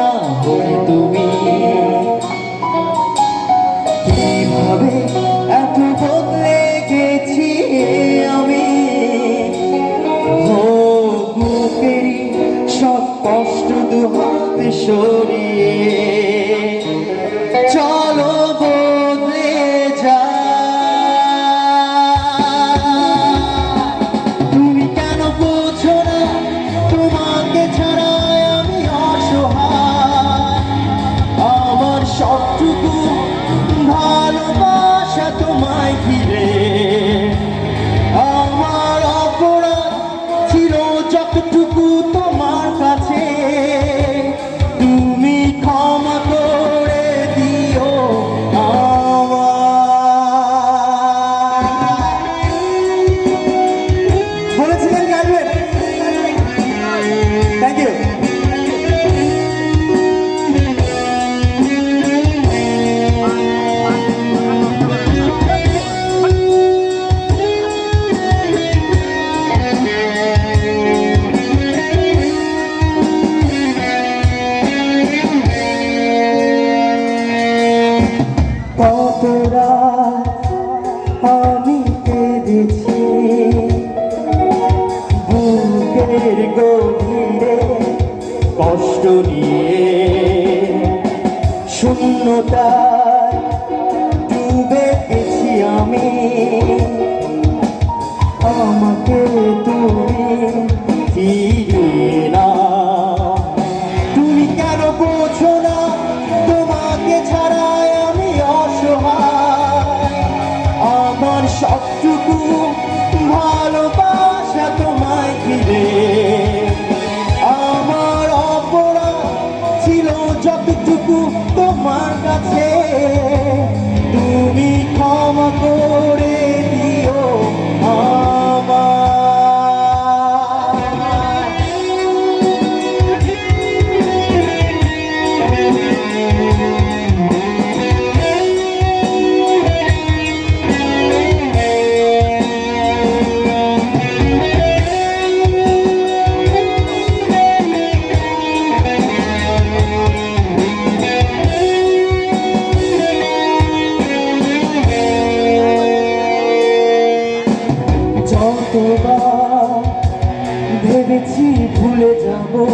না হলে তুমি? কীভাবে এত বদলে গেছি আমি? বুকেরই সব কষ্ট দু সরিয়ে চলো Yankee day. মনের গভীরে কষ্ট নিয়ে শূন্যতা ডুবে গেছি আমি। আমাকে তুমি ফিরিয়ে না তুমি কেন বোঝো না? তোমাকে ছাড়াই আমি অসহায়। আমার সবটুকু তোমার কাছে ভেবেছি ভুলে যাব।